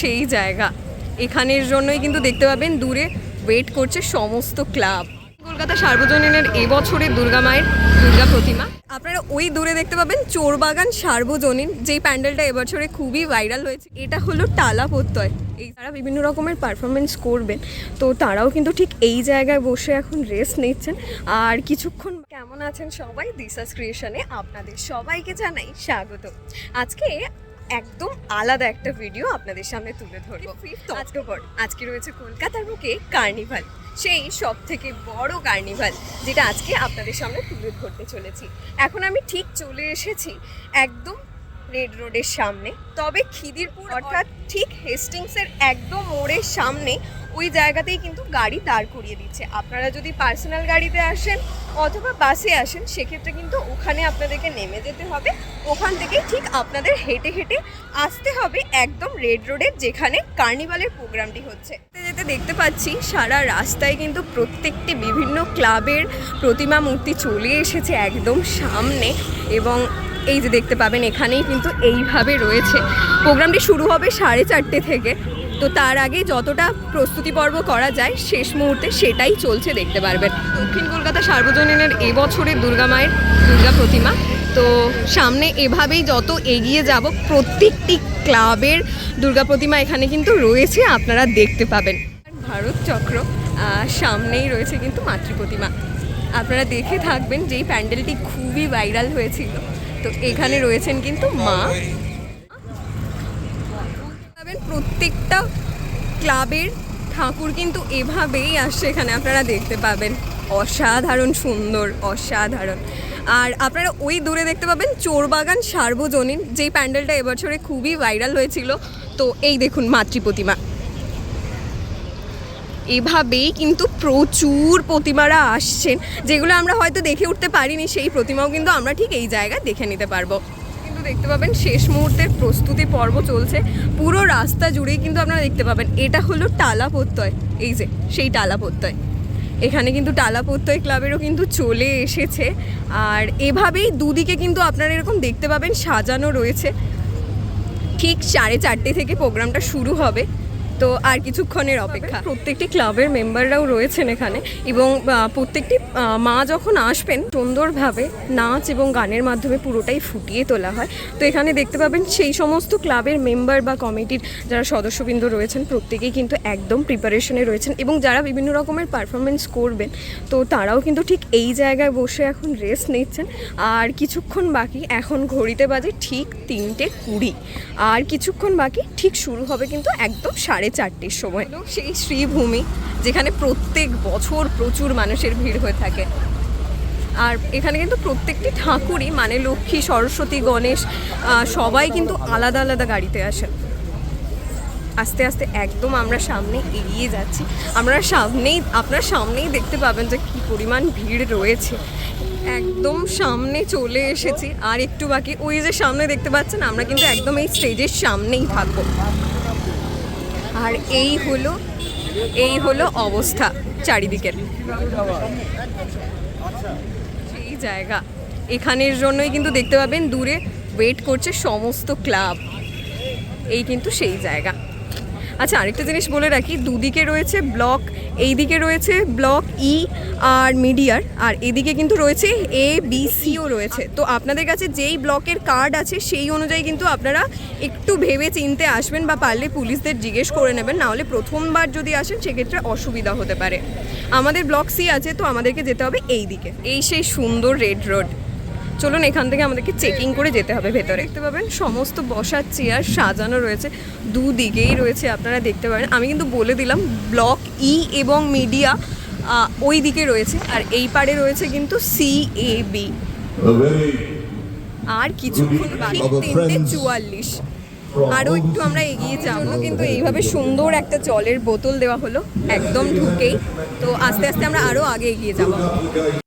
সেই জায়গা। এখানের জন্যই কিন্তু দেখতে পাবেন দূরে ওয়েট করছে সমস্ত ক্লাব কলকাতা সার্বজনীনের এবছরের দুর্গা মায়ের দুর্গা প্রতিমা। আপনারা ওই দূরে দেখতে পাবেন চোরবাগান সার্বজনীন, যেই প্যান্ডেলটা এবছরে খুবই ভাইরাল হয়েছে। এটা হলো টালা প্রত্যয় এই তারা বিভিন্ন রকমের পারফরমেন্স করবেন। তো তারাও কিন্তু ঠিক এই জায়গায় বসে এখন রেস্ট নিচ্ছেন। আর কিছুক্ষণ কেমন আছেন সবাই? দিশাস ক্রিয়েশনে আপনাদের সবাইকে জানাই স্বাগত। আজকে একদম আলাদা একটা ভিডিও আপনাদের সামনে তুলে ধরবো। ফিফথ অক্টোবর আজকে রয়েছে কলকাতার বুকে কার্নিভাল সেই সব থেকে বড় কার্নিভাল যেটা আজকে আপনাদের সামনে তুলে ধরতে চলেছি। এখন আমি ঠিক চলে এসেছি একদম রেড রোডের সামনে। তবে খিদিরপুর অর্থাৎ ঠিক হেস্টিংসের একদম মোড়ের সামনে ওই জায়গাতেই কিন্তু গাড়ি দাঁড় করিয়ে দিচ্ছে। আপনারা যদি পার্সোনাল গাড়িতে আসেন অথবা বাসে আসেন, সেক্ষেত্রে কিন্তু ওখানে আপনাদেরকে নেমে যেতে হবে। ওখান থেকেই ঠিক আপনাদের হেঁটে হেঁটে আসতে হবে একদম রেড রোডের যেখানে কার্নিভালের প্রোগ্রামটি হচ্ছে। যেতে দেখতে পাচ্ছি, সারা রাস্তায় কিন্তু প্রত্যেকটি বিভিন্ন ক্লাবের প্রতিমা মূর্তি চলে এসেছে একদম সামনে এবং এই যে দেখতে পাবেন, এখানেই কিন্তু এইভাবে রয়েছে। প্রোগ্রামটি শুরু হবে সাড়ে চারটে থেকে। তো তার আগে যতটা প্রস্তুতি পর্ব করা যায়, শেষ মুহূর্তে সেটাই চলছে দেখতে পারবেন। দক্ষিণ কলকাতা সার্বজনীনের এবছরের দুর্গা মায়ের দুর্গা প্রতিমা। তো সামনে এভাবেই যত এগিয়ে যাব, প্রত্যেকটি ক্লাবের দুর্গা প্রতিমা এখানে কিন্তু রয়েছে, আপনারা দেখতে পাবেন। ভারত চক্র সামনেই রয়েছে কিন্তু মাতৃ প্রতিমা। আপনারা দেখে থাকবেন যেই প্যান্ডেলটি খুবই ভাইরাল হয়েছিল। তো এখানে রয়েছেন কিন্তু মা পাবেন প্রত্যেকটা ক্লাবের ঠাকুর কিন্তু এভাবেই আসছে এখানে, আপনারা দেখতে পাবেন। অসাধারণ সুন্দর, অসাধারণ। আর আপনারা ওই দূরে দেখতে পাবেন চোরবাগান সার্বজনীন, যেই প্যান্ডেলটা এবছরে খুবই ভাইরাল হয়েছিল। তো এই দেখুন মাতৃ প্রতিমা। এভাবেই কিন্তু প্রচুর প্রতিমারা আসছেন, যেগুলো আমরা হয়তো দেখে উঠতে পারিনি, সেই প্রতিমাও কিন্তু আমরা ঠিক এই জায়গায় দেখে নিতে পারব। দেখতে পাবেন শেষ মুহূর্তের প্রস্তুতি পর্ব চলছে। পুরো রাস্তা জুড়েই কিন্তু আপনারা দেখতে পাবেন, এটা হলো টালা প্রত্যয় এই যে, সেই টালা প্রত্যয় এখানে কিন্তু টালা প্রত্যয় ক্লাবেরও কিন্তু চলে এসেছে। আর এভাবেই দুদিকে কিন্তু আপনারা এরকম দেখতে পাবেন সাজানো রয়েছে। ঠিক সাড়ে চারটে থেকে প্রোগ্রামটা শুরু হবে। তো আর কিছুক্ষণের অপেক্ষা। প্রত্যেকটি ক্লাবের মেম্বাররাও রয়েছেন এখানে এবং প্রত্যেকটি মা যখন আসবেন সুন্দরভাবে নাচ এবং গানের মাধ্যমে পুরোটাই ফুটিয়ে তোলা হয়। তো এখানে দেখতে পাবেন সেই সমস্ত ক্লাবের মেম্বার বা কমিটির যারা সদস্যবৃন্দ রয়েছেন প্রত্যেকেই কিন্তু একদম প্রিপারেশনে রয়েছেন এবং যারা বিভিন্ন রকমের পারফরমেন্স করবেন তো তারাও কিন্তু ঠিক এই জায়গায় বসে এখন রেস্ট নিচ্ছেন। আর কিছুক্ষণ বাকি এখন ঘড়িতে বাজে ঠিক তিনটে কুড়ি। আর কিছুক্ষণ বাকি ঠিক শুরু হবে কিন্তু একদম সাড়ে চারটের সময়। সেই শ্রীভূমি যেখানে প্রত্যেক বছর প্রচুর মানুষের ভিড় হয়ে থাকে। আর এখানে কিন্তু প্রত্যেকটি ঠাকুরই মানে লক্ষ্মী, সরস্বতী, গণেশ সবাই কিন্তু আলাদা আলাদা গাড়িতে আসেন আস্তে আস্তে একদম আমরা সামনে এগিয়ে যাচ্ছি। আমরা সামনেই, আপনার সামনেই দেখতে পাবেন যে কী পরিমাণ ভিড় রয়েছে। একদম সামনে চলে এসেছি। আর একটু বাকি, ওই যে সামনে দেখতে পাচ্ছেন, আমরা কিন্তু একদম এই স্টেজের সামনেই থাকব। আর এই হলো এই হলো অবস্থা চারিদিকের। সেই জায়গা। এখানের জন্যই কিন্তু দেখতে পাবেন, দূরে ওয়েট করছে সমস্ত ক্লাব এই কিন্তু সেই জায়গা। আচ্ছা আরেকটা জিনিস বলে রাখি, দুদিকে রয়েছে ব্লক এই দিকে রয়েছে ব্লক ই আর মিডিয়ার, আর এদিকে কিন্তু রয়েছে এ, বি সিও রয়েছে। তো আপনাদের কাছে যেই ব্লকের কার্ড আছে, সেই অনুযায়ী কিন্তু আপনারা একটু ভেবে চিনতে আসবেন বা পারলে পুলিশদের জিজ্ঞেস করে নেবেন। নাহলে প্রথমবার যদি আসেন, সেক্ষেত্রে অসুবিধা হতে পারে। আমাদের ব্লক সি আছে, তো আমাদেরকে যেতে হবে এই দিকে এই সেই সুন্দর রেড রোড। চলুন এখান থেকে আমাদেরকে চেকিং করে যেতে হবে ভেতরে। দেখতে পাবেন সমস্ত বসার চেয়ার সাজানো রয়েছে। দুদিকেই রয়েছে আপনারা দেখতে পারেন। আমি কিন্তু বলে দিলাম ব্লক ই এবং মিডিয়া ওই দিকে রয়েছে। আর এই পারে রয়েছে কিন্তু সি এ বি। আর কিছুক্ষণ বাকি তিনটে চুয়াল্লিশ। আরও একটু আমরা এগিয়ে যাব। কিন্তু এইভাবে সুন্দর একটা জলের বোতল দেওয়া হলো একদম ঢুকেই। তো আস্তে আস্তে আমরা আরও আগে এগিয়ে যাব।